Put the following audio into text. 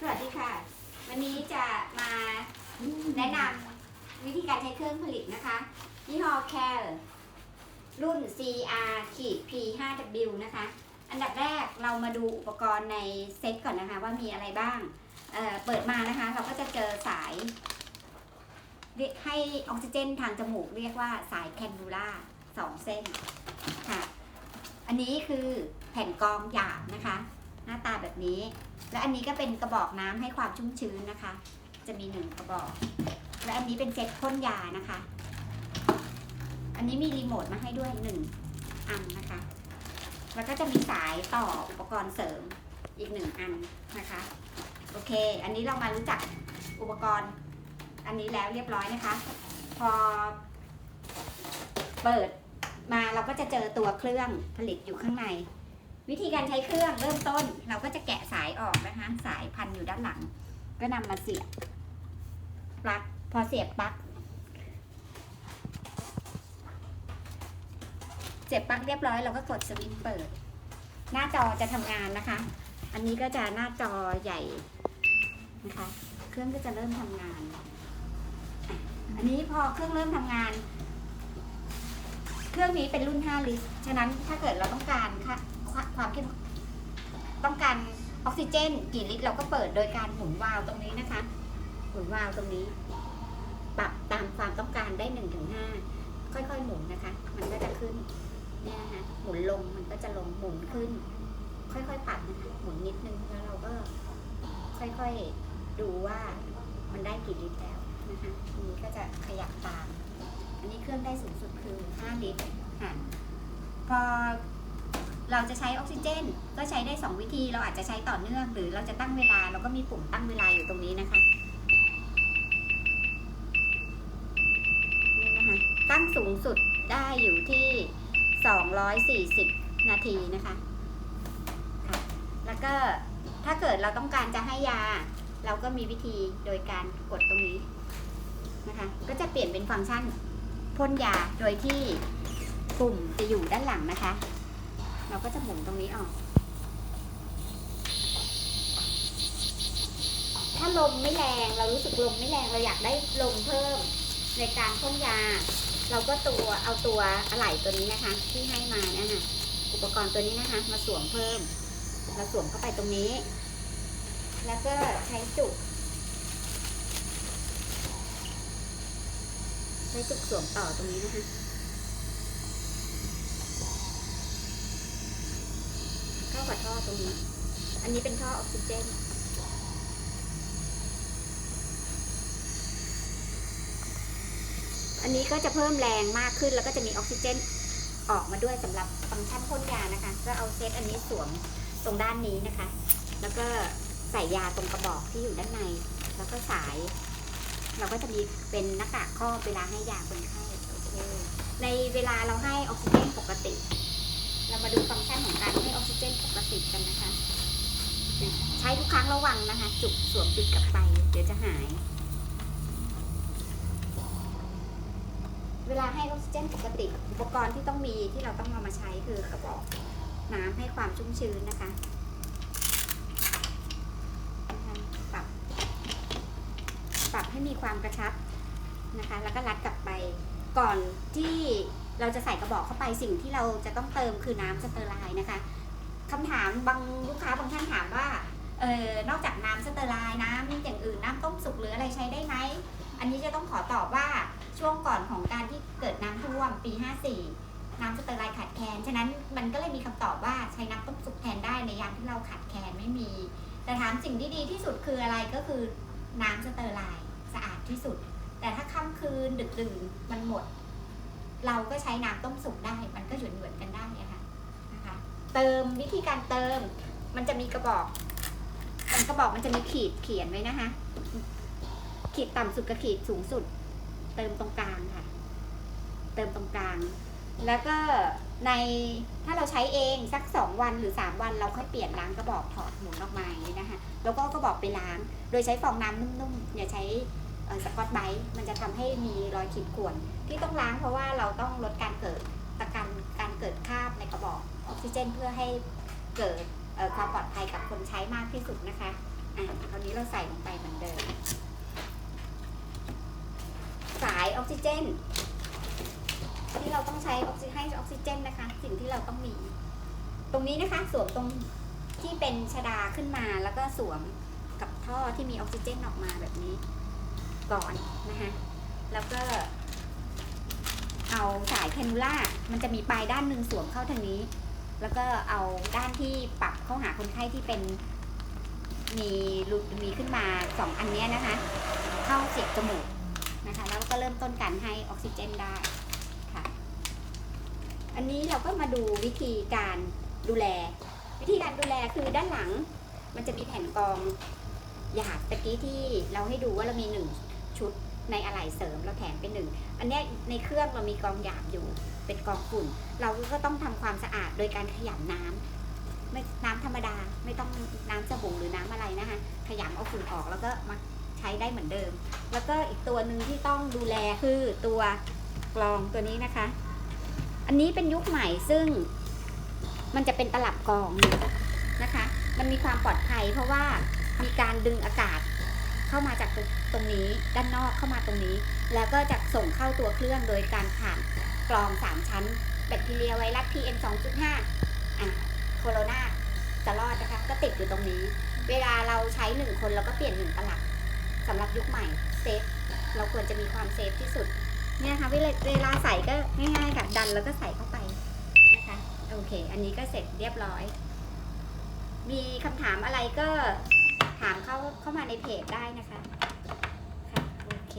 สวัสดีค่ะ วันนี้จะมาแนะนำวิธีการใช้เครื่องผลิตนะคะยี่ห้อ Cal รุ่น CR ขีด P5W นะคะ อันดับแรกเรามาดูอุปกรณ์ในเซ็ตก่อนนะคะ ว่ามีอะไรบ้างเเปิดมานะคะ เราก็จะเจอสาย ให้ออกซิเจนทางจมูกเรียกว่าสายแคนดูล่าสองเส้นค่ะ อันนี้คือแผ่นกองหยาบนะคะ น้าตาแบบนี้ และอันนี้ก็เป็นกระบอกน้ำให้ความชุ่มชื้นนะคะ จะมีหนึ่งกระบอก และอันนี้เป็นเซ็ตพ่นยานะคะ อันนี้มีรีโมทมาให้ด้วยหนึ่งอันนะคะ แล้วก็จะมีสายต่ออุปกรณ์เสริมอีกหนึ่งอันนะคะ โอเค อันนี้เรามารู้จักอุปกรณ์อันนี้แล้วเรียบร้อยนะคะ พอเปิดมาเราก็จะเจอตัวเครื่องผลิตอยู่ข้างใน วิธีการใช้เครื่องเริ่มต้น เราก็จะแกะสายออกนะคะ สายพันอยู่ด้านหลัง ก็นำมาเสียบปลั๊กพอเสียบปลั๊กเสียบปลั๊กเรียบร้อยเราก็กดสวิตช์เปิด หน้าจอจะทำงานนะคะ อันนี้ก็จะหน้าจอใหญ่นะคะ เครื่องก็จะเริ่มทำงาน อันนี้พอเครื่องเริ่มทำงานเครื่องนี้เป็นรุ่น 5 ลิตร ฉะนั้นถ้าเกิดเราต้องการค่ะ ความเข้มต้องการออกซิเจน กี่ลิตรเราก็เปิดโดยการหมุนวาล์วตรงนี้นะคะ หมุนวาล์วตรงนี้ ปรับตามความต้องการได้1นถึงหค่อยๆหมุนนะคะ มันก็จะขึ้นเนี่ยนะคะหมุนลงมันก็จะลงหมุนขึ้น ค่อยๆปรับนะคะหมุนนิดนึงแล้วเราก็ค่อยๆดูว่ามันได้กี่ลิตรแล้วนะคะทีนี้ก็จะขยับตาม อันนี้เครื่องได้สูงสุดคือ 5 ลิตรค่ะพอ เราจะใช้ออกซิเจน ก็ใช้ได้ 2 วิธี เราอาจจะใช้ต่อเนื่อง หรือเราจะตั้งเวลา เราก็มีปุ่มตั้งเวลาอยู่ตรงนี้นะคะ นี่นะคะ ตั้งสูงสุดได้อยู่ที่ 240 นาทีนะคะค่ะแล้วก็ถ้าเกิดเราต้องการจะให้ยา เราก็มีวิธีโดยการกดตรงนี้นะคะ ก็จะเปลี่ยนเป็นฟังก์ชันพ่นยา โดยที่ปุ่มจะอยู่ด้านหลังนะคะ เราก็จะหมุนตรงนี้ออก ถ้าลมไม่แรงเรารู้สึกลมไม่แรงเราอยากได้ลมเพิ่มในการพ่นยา เราก็ตัวเอาตัวอะไหล่ตัวนี้นะคะ ที่ให้มาเนี่ยนะอุปกรณ์ตัวนี้นะคะ มาสวมเพิ่มเราสวมเข้าไปตรงนี้ แล้วก็ใช้จุกใช้จุกสวมต่อตรงนี้นะคะเข้ากับ ท่อตรงนี้ อันนี้เป็นท่อออกซิเจนอันนี้ก็จะเพิ่มแรงมากขึ้นแล้วก็จะมีออกซิเจนออกมาด้วยสำหรับฟังก์ชันพ่นยานะคะ ก็เอาเซตอันนี้สวมตรงด้านนี้นะคะ แล้วก็ใส่ยาตรงกระบอกที่อยู่ด้านใน แล้วก็สาย เราก็จะมีเป็นหน้ากากครอบเวลาให้ยาคนไข้ในเวลาเราให้ออกซิเจนปกติ เรามาดูฟังก์ชันของการให้ออกซิเจนปกติกันนะคะ ใช้ทุกครั้งระวังนะคะ จุกสวมปิดกลับไป เดี๋ยวจะหาย เวลาให้ออกซิเจนปกติ อุปกรณ์ที่ต้องมีที่เราต้องเอามาใช้คือกระบอกน้ำให้ความชุ่มชื้นนะคะนะคะปรับปรับให้มีความกระชับนะคะ แล้วก็รัดกลับไปก่อนที่ เราจะใส่กระบอกเข้าไปสิ่งที่เราจะต้องเติมคือน้ำสเตอร์ไลน์นะคะคำถามบางลูกค้าบางท่านถามว่าเออนอกจากน้ำสเตอร์ไลน์น้ำอย่างอื่นน้ำต้มสุกหรืออะไรใช้ได้ไหมอันนี้จะต้องขอตอบว่าช่วงก่อนของการที่เกิดน้ำท่วมปี 54 น้ำสเตอร์ไลน์ขาดแคลนฉะนั้นมันก็เลยมีคำตอบว่าใช้น้ำต้มสุกแทนได้ในยามที่เราขาดแคลนไม่มี แต่ถามสิ่งที่ดีที่สุดคืออะไรก็คือน้ำสเตอร์ไลน์สะอาดที่สุด แต่ถ้าค่ำคืนดึกดื่นมันหมด เราก็ใช้น้ำต้มสุกได้ มันก็หยวนหยวนๆกันได้อะค่ะนะคะ เติมวิธีการเติม มันจะมีกระบอก มันกระบอกมันจะมีขีดเขียนไว้นะคะ ขีดต่ำสุดกับขีดสูงสุด เติมตรงกลางค่ะ เติมตรงกลาง แล้วก็ในถ้าเราใช้เองสักสองวันหรือสามวันเราค่อยเปลี่ยนล้างกระบอกถอดหมุนออกมาอย่างนี้นะคะ แล้วก็กระบอกไปล้าง โดยใช้ฟองน้ำนุ่มๆอย่าใช้ สกอตไบรท์มันจะทำให้มีรอยขีดข่วนที่ต้องล้างเพราะว่าเราต้องลดการเกิดตะกันการเกิดคราบในกระบอกออกซิเจน เพื่อให้เกิดความปลอดภัยกับคนใช้มากที่สุดนะคะอะคราวนี้เราเราใส่ลงไปเหมือนเดิม สายออกซิเจน ที่เราต้องใช้ออกซิให้ออกซิเจนนะคะ สิ่งที่เราต้องมี ตรงนี้นะคะสวมตรงที่เป็นชดาขึ้นมาแล้วก็สวมกับท่อที่มีออกซิเจนออกมาแบบนี้ ก่อนนะคะแล้วก็ เอาสายแคนูล่า มันจะมีปลายด้านหนึ่งสวมเข้าทางนี้ แล้วก็เอาด้านที่ปรับเข้าหาคนไข้ที่เป็น มีรูมีขึ้นมาสองอันเนี้ยนะคะ เข้าเสียบจมูกนะคะ แล้วก็เริ่มต้นการให้ออกซิเจนได้ค่ะ อันนี้เราก็มาดูวิธีการดูแล วิธีการดูแลคือด้านหลัง มันจะมีแผ่นกองหยาดตะกี้ที่เราให้ดูว่าเรามีหนึ่ง ชุดในอะไหล่เสริมเราแถมเป็นหนึ่งอันนี้ในเครื่องเรามีกองหยาบอยู่เป็นกองฝุ่น เราก็ต้องทำความสะอาดโดยการขยำน้ำไม่น้ำธรรมดาไม่ต้องน้ำสบู่หรือน้ำอะไรนะคะขยำเอาฝุ่นออกแล้วก็มาใช้ได้เหมือนเดิม แล้วก็อีกตัวหนึ่งที่ต้องดูแลคือตัวกรองตัวนี้นะคะ อันนี้เป็นยุคใหม่ซึ่งมันจะเป็นตลับกรองนะคะ มันมีความปลอดภัยเพราะว่ามีการดึงอากาศ เข้ามาจากตรงนี้ด้านนอกเข้ามาตรงนี้ แล้วก็จะส่งเข้าตัวเครื่องโดยการผ่านกรอง 3 ชั้น แบคทีเรียไวรัส PM 2.5อะโคโรนาจะรอดนะคะก็ติดอยู่ตรงนี้ เวลาเราใช้ 1 คนเราก็เปลี่ยน1ตลับสำหรับยุคใหม่เซฟเราควรจะมีความเซฟที่สุดเนี่ยค่ะเวลาเวลาใส่ก็ง่ายๆค่ะดันแล้วก็ใส่เข้าไปนะคะโอเค อันนี้ก็เสร็จเรียบร้อย มีคำถามอะไรก็ ถามเข้าเข้ามาในเพจได้นะคะ ค่ะ โอเค